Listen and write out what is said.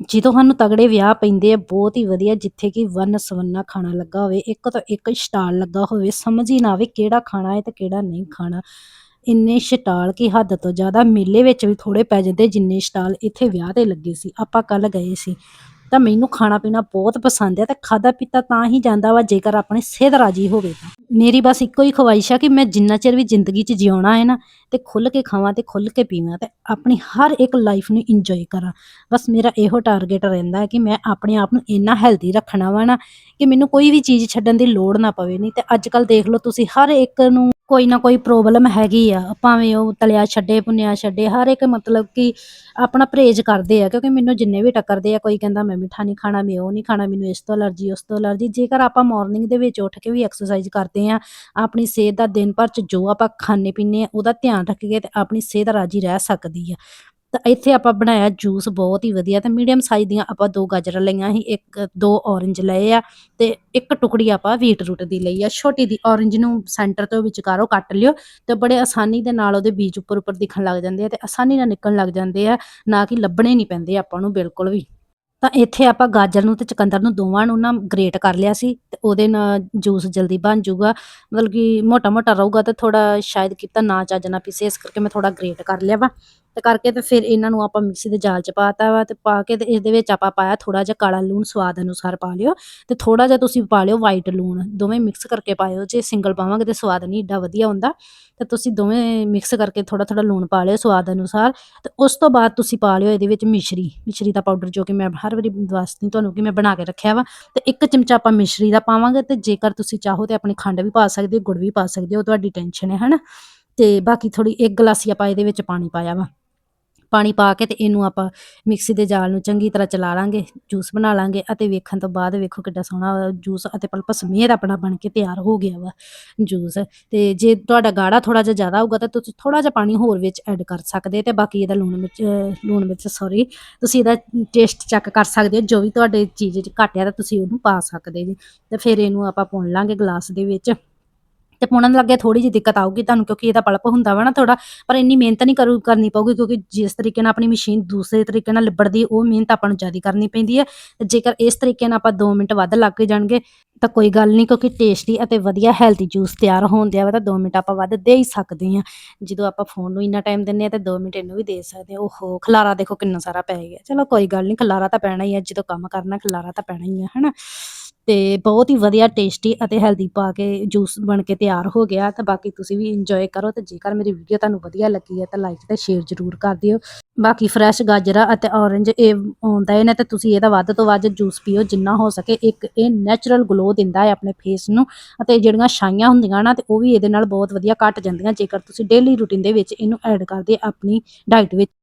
ਜਦੋਂ ਸਾਨੂੰ ਤਗੜੇ ਵਿਆਹ ਪੈਂਦੇ ਆ, ਬਹੁਤ ਹੀ ਵਧੀਆ, ਜਿੱਥੇ ਕਿ ਵੰਨ ਸਵੰਨਾ ਖਾਣਾ ਲੱਗਾ ਹੋਵੇ, ਇੱਕ ਤੋਂ ਇੱਕ ਸਟਾਲ ਲੱਗਾ ਹੋਵੇ, ਸਮਝ ਹੀ ਨਾ ਆਵੇ ਕਿਹੜਾ ਖਾਣਾ ਹੈ ਤੇ ਕਿਹੜਾ ਨਹੀਂ ਖਾਣਾ। ਇੰਨੇ ਸਟਾਲ ਕੀ ਹੱਦ ਤੋਂ ਜ਼ਿਆਦਾ ਮੇਲੇ ਵਿੱਚ ਵੀ ਥੋੜੇ ਪੈ ਜਾਂਦੇ ਜਿੰਨੇ ਸਟਾਲ ਇੱਥੇ ਵਿਆਹ ਤੇ ਲੱਗੇ ਸੀ, ਆਪਾਂ ਕੱਲ ਗਏ ਸੀ। ਤਾਂ ਮੈਨੂੰ ਖਾਣਾ ਪੀਣਾ ਬਹੁਤ ਪਸੰਦ ਹੈ ਤੇ ਖਾਦਾ ਪੀਤਾ ਤਾਂ ਹੀ ਜਾਂਦਾ ਵਾ ਜੇਕਰ ਆਪਣੀ ਸਿਹਤ ਰਾਜੀ ਹੋਵੇ ਤਾਂ। ਮੇਰੀ ਬਸ ਇੱਕੋ ਹੀ ਖਵਾਇਸ਼ ਆ ਕਿ ਮੈਂ ਜਿੰਨਾ ਚਿਰ ਵੀ ਜ਼ਿੰਦਗੀ 'ਚ ਜਿਉਣਾ ਹੈ ਨਾ ਤੇ ਖੁੱਲ ਕੇ ਖਾਵਾਂ ਤੇ ਖੁੱਲ ਕੇ ਪੀਵਾਂ ਤੇ ਆਪਣੀ ਹਰ ਇੱਕ ਲਾਈਫ ਨੂੰ ਇੰਜੋਏ ਕਰਾਂ। ਬਸ ਮੇਰਾ ਇਹੋ ਟਾਰਗੇਟ ਰਹਿੰਦਾ ਕਿ ਮੈਂ ਆਪਣੇ ਆਪ ਨੂੰ ਇੰਨਾ ਹੈਲਦੀ ਰੱਖਣਾ ਵਾ ਨਾ ਕਿ ਮੈਨੂੰ ਕੋਈ ਵੀ ਚੀਜ਼ ਛੱਡਣ ਦੀ ਲੋੜ ਨਾ ਪਵੇ। ਨਹੀਂ ਤੇ ਅੱਜ ਕੱਲ ਦੇਖ ਲਓ ਤੁਸੀਂ ਹਰ ਇੱਕ ਨੂੰ ਕੋਈ ਨਾ ਕੋਈ ਪ੍ਰੋਬਲਮ ਹੈਗੀ ਆ। ਭਾਵੇਂ ਉਹ ਤਲਿਆ ਛੱਡੇ, ਭੁੰਨਿਆ ਛੱਡੇ, ਹਰ ਇੱਕ ਮਤਲਬ ਕਿ ਆਪਣਾ ਪਰਹੇਜ਼ ਕਰਦੇ ਆ ਕਿਉਂਕਿ ਮੈਨੂੰ ਜਿੰਨੇ ਵੀ ਟੱਕਰਦੇ ਆ, ਕੋਈ ਕਹਿੰਦਾ ਮੈਂ ਮਿੱਠਾ ਨਹੀਂ ਖਾਣਾ, ਮੈਂ ਉਹ ਨਹੀਂ ਖਾਣਾ, ਮੈਨੂੰ ਇਸ ਤੋਂ ਅਲਰਜੀ ਉਸ ਤੋਂ ਅਲਰਜੀ ਜੇਕਰ ਆਪਾਂ ਮਾਰਨਿੰਗ ਦੇ ਵਿੱਚ ਉੱਠ ਕੇ ਵੀ ਐਕਸਰਸਾਈਜ਼ ਕਰਦੇ ਆ, ਆਪਣੀ ਸਿਹਤ ਦਾ ਦਿਨ ਭਰ ਚ ਜੋ ਆਪਾਂ ਖਾਣੇ ਪੀਣੇ ਆ, ਉਹਦਾ ਧਿਆਨ ਰੱਖੀਏ ਤੇ ਆਪਣੀ ਸਿਹਤ ਰਾਜੀ ਰਹਿ ਸਕਦੀ ਆ। ਤਾਂ ਇੱਥੇ ਆਪਾਂ ਬਣਾਇਆ ਜੂਸ ਬਹੁਤ ਹੀ ਵਧੀਆ ਤੇ ਮੀਡੀਅਮ ਸਾਈਜ਼ ਦੀਆਂ ਆਪਾਂ ਦੋ ਗਾਜਰਾਂ ਲਈਆਂ ਸੀ, ਇੱਕ, ਦੋ ਔਰੰਜ ਲਏ ਆ ਤੇ ਇੱਕ ਟੁਕੜੀ ਆਪਾਂ ਬੀਟਰੂਟ ਦੀ ਲਈ ਆ। ਛੋਟੀ ਦੀ ਔਰੰਜ ਨੂੰ ਸੈਂਟਰ ਤੋਂ ਵਿਚਕਾਰੋਂ ਕੱਟ ਲਿਓ ਤੇ ਬੜੇ ਆਸਾਨੀ ਦੇ ਨਾਲ ਉਹਦੇ ਬੀਜ ਉੱਪਰ ਉੱਪਰ ਦਿਖਣ ਲੱਗ ਜਾਂਦੇ ਆ ਤੇ ਆਸਾਨੀ ਨਾਲ ਨਿਕਲਣ ਲੱਗ ਜਾਂਦੇ ਆ, ਨਾ ਕਿ ਲੱਭਣੇ ਨਹੀਂ ਪੈਂਦੇ ਆਪਾਂ ਨੂੰ ਬਿਲਕੁਲ ਵੀ। ਤਾਂ ਇੱਥੇ ਆਪਾਂ ਗਾਜਰ ਨੂੰ ਤੇ ਚਕੰਦਰ ਨੂੰ ਦੋਵਾਂ ਨੂੰ ਨਾ ਗ੍ਰੇਟ ਕਰ ਲਿਆ ਸੀ। ਤੇ ਉਹਦੇ ਨਾਲ ਜੂਸ ਜਲਦੀ ਬਣ ਜਾਊਗਾ ਮਤਲਬ ਕਿ ਮੋਟਾ ਮੋਟਾ ਰਹੂਗਾ ਤੇ ਥੋੜਾ ਸ਼ਾਇਦ ਕੀਤਾ ਨਾ ਚੱਜ ਨਾ ਪੀਸੇ, ਇਸ ਕਰਕੇ ਮੈਂ ਥੋੜਾ ਗ੍ਰੇਟ ਕਰ ਲਿਆ ਵਾ। ਤੇ ਕਰਕੇ ਤੇ ਫਿਰ ਇਹਨਾਂ ਨੂੰ ਆਪਾਂ ਮਿਕਸੀ ਦੇ ਜਾਲ 'ਚ ਪਾਤਾ ਵਾ ਤੇ ਪਾ ਕੇ ਤੇ ਇਹਦੇ ਵਿੱਚ ਆਪਾਂ ਪਾਇਆ ਥੋੜਾ ਜਿਹਾ ਕਾਲਾ ਲੂਣ ਸਵਾਦ ਅਨੁਸਾਰ ਪਾ ਲਿਓ ਤੇ ਥੋੜਾ ਜਿਹਾ ਤੁਸੀਂ ਪਾ ਲਿਓ ਵਾਈਟ ਲੂਣ, ਦੋਵੇਂ ਮਿਕਸ ਕਰਕੇ ਪਾਇਓ, ਜੇ ਸਿੰਗਲ ਪਾਵਾਂਗੇ ਤੇ ਸਵਾਦ ਨਹੀਂ ਏਡਾ ਵਧੀਆ ਹੁੰਦਾ, ਤੇ ਤੁਸੀਂ ਦੋਵੇਂ ਮਿਕਸ ਕਰਕੇ ਥੋੜਾ ਥੋੜਾ ਲੂਣ ਪਾ ਲਿਓ ਸਵਾਦ ਅਨੁਸਾਰ ਤੇ ਉਸ ਤੋਂ ਬਾਅਦ ਤੁਸੀਂ ਪਾ ਲਿਓ ਇਹਦੇ ਵਿੱਚ ਮਿਸ਼ਰੀ ਮਿਸ਼ਰੀ ਦਾ ਪਾਊਡਰ ਜੋ ਕਿ ਮੈਂ ਹਰ ਵਾਰੀ ਦੱਸਦੀ ਤੁਹਾਨੂੰ ਕਿ ਮੈਂ ਬਣਾ ਕੇ ਰੱਖਿਆ ਵਾ ਤੇ ਇੱਕ ਚਮਚਾ ਆਪਾਂ ਮਿਸ਼ਰੀ ਦਾ ਪਾਵਾਂਗੇ ਤੇ ਜੇਕਰ ਤੁਸੀਂ ਚਾਹੋ ਤੇ ਆਪਣੀ ਖੰਡ ਵੀ ਪਾ ਸਕਦੇ ਹੋ, ਗੁੜ ਵੀ ਪਾ ਸਕਦੇ ਹੋ ਤੁਹਾਡੀ ਟੈਨਸ਼ਨ ਹੈ, ਹਨਾ? ਤੇ ਬਾਕੀ ਥੋੜੀ ਇੱਕ ਗਲਾਸੀ ਆਪਾਂ ਇਹਦੇ ਵਿੱਚ ਪਾਣੀ ਪਾਇਆ ਵਾ। ਪਾਣੀ ਪਾ ਕੇ ਤੇ ਇਹਨੂੰ ਆਪਾਂ ਮਿਕਸੀ ਦੇ ਜਾਲ ਨੂੰ ਚੰਗੀ ਤਰ੍ਹਾਂ ਚਲਾ ਲਾਂਗੇ, ਜੂਸ ਬਣਾ ਲਾਂਗੇ ਅਤੇ ਵੇਖਣ ਤੋਂ ਬਾਅਦ ਵੇਖੋ ਕਿੱਡਾ ਸੋਹਣਾ ਜੂਸ ਅਤੇ ਪਲਪ ਸਮੇਤ ਆਪਣਾ ਬਣ ਕੇ ਤਿਆਰ ਹੋ ਗਿਆ ਵਾ ਜੂਸ। ਤੇ ਜੇ ਤੁਹਾਡਾ ਗਾੜਾ ਥੋੜਾ ਜਿਹਾ ਜ਼ਿਆਦਾ ਹੋਊਗਾ ਤਾਂ ਤੁਸੀਂ ਥੋੜਾ ਜਿਹਾ ਪਾਣੀ ਹੋਰ ਵਿੱਚ ਐਡ ਕਰ ਸਕਦੇ ਤੇ ਬਾਕੀ ਇਹਦਾ ਲੂਣ ਮਿਰਚ ਲੂਣ ਮਿਰਚ ਸੌਰੀ ਤੁਸੀਂ ਇਹਦਾ ਟੇਸਟ ਚੈੱਕ ਕਰ ਸਕਦੇ ਹੋ, ਜੋ ਵੀ ਤੁਹਾਡੇ ਚੀਜ਼ 'ਚ ਘਟਿਆ ਤਾਂ ਤੁਸੀਂ ਉਹਨੂੰ ਪਾ ਸਕਦੇ ਜੀ। ਤੇ ਫਿਰ ਇਹਨੂੰ ਆਪਾਂ ਪੁਣ ਲਾਂਗੇ ਗਲਾਸ ਦੇ ਵਿੱਚ। ਤੇ ਪੁਣਨ ਲੱਗੇ ਥੋੜੀ ਜਿਹੀ ਦਿੱਕਤ ਆਊਗੀ ਤੁਹਾਨੂੰ, ਕਿਉਂਕਿ ਇਹਦਾ ਪਲਪ ਹੁੰਦਾ ਵਾ ਨਾ ਥੋੜਾ ਪਰ ਇੰਨੀ ਮਿਹਨਤ ਨਹੀਂ ਕਰੂ, ਕਰਨੀ ਪਊਗੀ, ਕਿਉਂਕਿ ਜਿਸ ਤਰੀਕੇ ਨਾਲ ਆਪਣੀ ਮਸ਼ੀਨ ਦੂਸਰੇ ਤਰੀਕੇ ਨਾਲ ਲਿਬੜਦੀ, ਉਹ ਮਿਹਨਤ ਆਪਾਂ ਨੂੰ ਜ਼ਿਆਦਾ ਕਰਨੀ ਪੈਂਦੀ ਹੈ। ਜੇਕਰ ਇਸ ਤਰੀਕੇ ਨਾਲ ਆਪਾਂ 2 ਮਿੰਟ ਵੱਧ ਲੱਗ ਜਾਣਗੇ, ਤਾਂ ਕੋਈ ਗੱਲ ਨਹੀਂ, ਕਿਉਂਕਿ ਟੇਸਟੀ ਅਤੇ ਵਧੀਆ ਹੈਲਦੀ ਜੂਸ ਤਿਆਰ ਹੋਣ ਦਿਆ ਵਾ, ਤਾਂ 2 ਮਿੰਟ ਆਪਾਂ ਵੱਧ ਦੇ ਹੀ ਸਕਦੇ ਹਾਂ। ਜਦੋਂ ਆਪਾਂ ਫੋਨ ਨੂੰ ਇੰਨਾ ਟਾਈਮ ਦਿੰਨੇ ਆ ਤਾਂ 2 ਮਿੰਟ ਇਹਨੂੰ ਵੀ ਦੇ ਸਕਦੇ ਹਾਂ। ਓਹੋ, ਖਲਾਰਾ ਦੇਖੋ ਕਿੰਨਾ ਸਾਰਾ ਪੈ ਗਿਆ। ਚਲੋ ਕੋਈ ਗੱਲ ਨਹੀਂ, ਖਲਾਰਾ ਤਾਂ ਪੈਣਾ ਹੀ ਹੈ ਜਦੋਂ ਕੰਮ ਕਰਨਾ, ਖਲਾਰਾ ਤਾਂ ਪੈਣਾ ਹੀ ਹੈ, ਹਨਾ? ਤੇ ਬਹੁਤ ਹੀ ਵਧੀਆ ਟੇਸਟੀ ਅਤੇ ਹੈਲਦੀ ਪਾ ਕੇ ਜੂਸ ਬਣ ਕੇ ਤਿਆਰ ਹੋ ਗਿਆ। ਤਾਂ ਬਾਕੀ ਤੁਸੀਂ ਵੀ ਇੰਜੋਏ ਕਰੋ ਤੇ ਜੇਕਰ ਮੇਰੀ ਵੀਡੀਓ ਤੁਹਾਨੂੰ ਵਧੀਆ ਲੱਗੀ ਹੈ ਤਾਂ ਲਾਈਕ ਤੇ ਸ਼ੇਅਰ ਜ਼ਰੂਰ ਕਰ ਦਿਓ। ਬਾਕੀ ਫਰੈਸ਼ ਗਾਜਰਾ ਅਤੇ ਔਰੰਜ ਇਹ ਆਉਂਦਾ ਹੈ ਨਾ ਤੇ ਤੁਸੀਂ ਇਹਦਾ ਵੱਧ ਤੋਂ ਵੱਧ ਜੂਸ ਪੀਓ, ਜਿੰਨਾ ਹੋ ਸਕੇ। ਇੱਕ ਇਹ ਨੈਚੁਰਲ ਗਲੋ ਦਿੰਦਾ ਹੈ ਆਪਣੇ ਫੇਸ ਨੂੰ ਅਤੇ ਜਿਹੜੀਆਂ ਛਾਈਆਂ ਹੁੰਦੀਆਂ ਨਾ ਤੇ ਉਹ ਵੀ ਇਹਦੇ ਨਾਲ ਬਹੁਤ ਵਧੀਆ ਘਟ ਜਾਂਦੀਆਂ। ਜੇਕਰ ਤੁਸੀਂ ਡੇਲੀ ਰੂਟੀਨ ਦੇ ਵਿੱਚ ਇਹਨੂੰ ਐਡ ਕਰਦੇ, ਆਪਣੀ ਡਾਈਟ ਵਿੱਚ